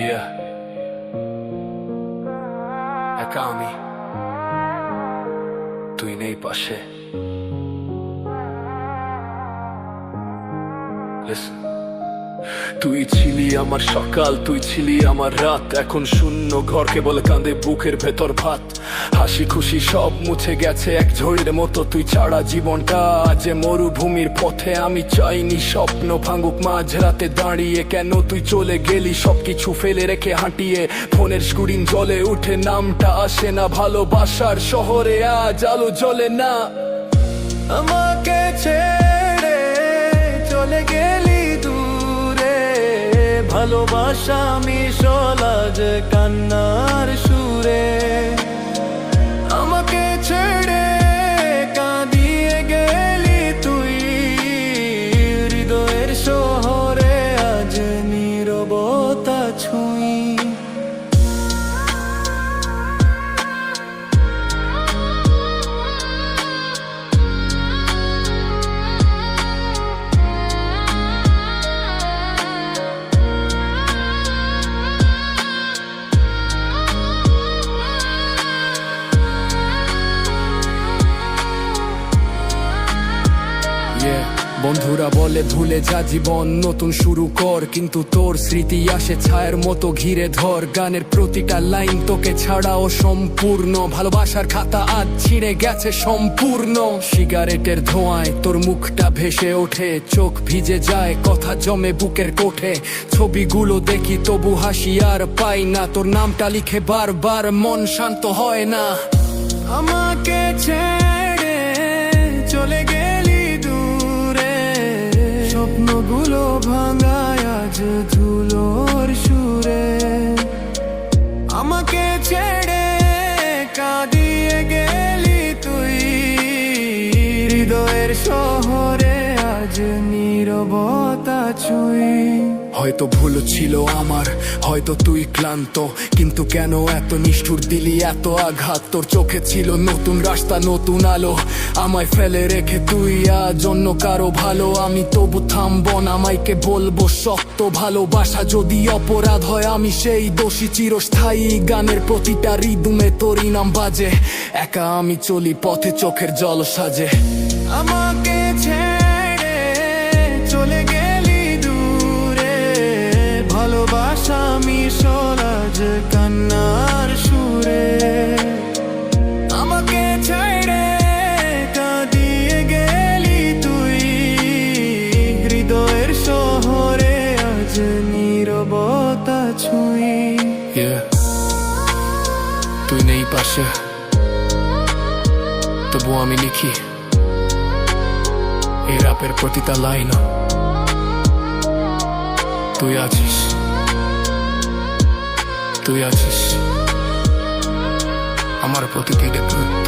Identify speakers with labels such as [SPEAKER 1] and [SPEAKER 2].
[SPEAKER 1] Yeah. একা আমি তুই নেই পাশে Listen. তুই ছিলি আমার সকাল, তুই ছিলি আমার রাত। এখন শূন্য ঘর কেবল কাঁদে বুকের ভেতর ভাত। হাসি খুশি সব মুছে গেছে এক ঝড়ের মতো। তুই ছাড়া জীবনটা যে মরুভূমির পথে। আমি চাইনি স্বপ্ন ভাঙুক মাঝরাতে দাঁড়িয়ে। কেন তুই চলে গেলি? সবকিছু ফেলে রেখে হাঁটিয়ে। ফোনের স্ক্রিন জলে উঠে নামটা আসে না। ভালোবাসার শহরে আজ আলো জ্বলে না। আমাকে ছেড়ে ভালোবাসা মিশল আজ কান্নার সুরে। বন্ধুরা বলে ভুলে যা জীবন, নতুন শুরু কর। কিন্তু তোর স্মৃতি আসে ছায়ের মতো ঘিরে ধর। গানের প্রতিটা লাইন তোকে ছাড়াও সম্পূর্ণ। ভালোবাসার খাতা আজ ছিঁড়ে গেছে সম্পূর্ণ। সিগারেটের ধোঁয়ায় তোর মুখটা ভেসে ওঠে। চোখ ভিজে যায়, কথা জমে বুকের কোঠে। ছবিগুলো দেখি, তবু হাসি আর পাই না। তোর নামটা লিখে বারবার মন শান্ত হয় না। আমাকে ছেড়ে ধুলোর সুরে আমাকে ছেড়ে কাঁদিয়ে গেলি তুই। হৃদয়ের শহরে আজ নীরবতা ছুঁই। হয়তো ভুল ছিল আমার হয়তো তুই ক্লান্ত কিন্তু কেন এত নিষ্ঠুর দিলি এত আঘাত? তোর চোখে ছিল নতুন রাস্তা নতুন আলো আমায় ফেলে রেখে তুই আজ অন্য কারও ভালো। আমি তবু থামবো না আমাইকে বলব শক্ত ভালোবাসা যদি অপরাধ হয় আমি সেই দোষী। চিরস্থায়ী গানের প্রতিটা রিদুমে তোরই নাম বাজে। একা আমি চলি পথে চোখের জল সাজে। আমাকে ছেড়ে চলে গেলি দূরে, ভালোবাসা মিশল আজ কান্নার সুরে। আমাকে ছেড়ে কাঁদিয়ে গেলি তুই, হৃদয়ের শহরে আজ নীরবতা ছুঁই। তুই নেই পাশে তবু আমি লিখি। এই রাপের প্রতিটা লাইন তুই আছিস। তুই আছিস। আমার প্রতিটি তুই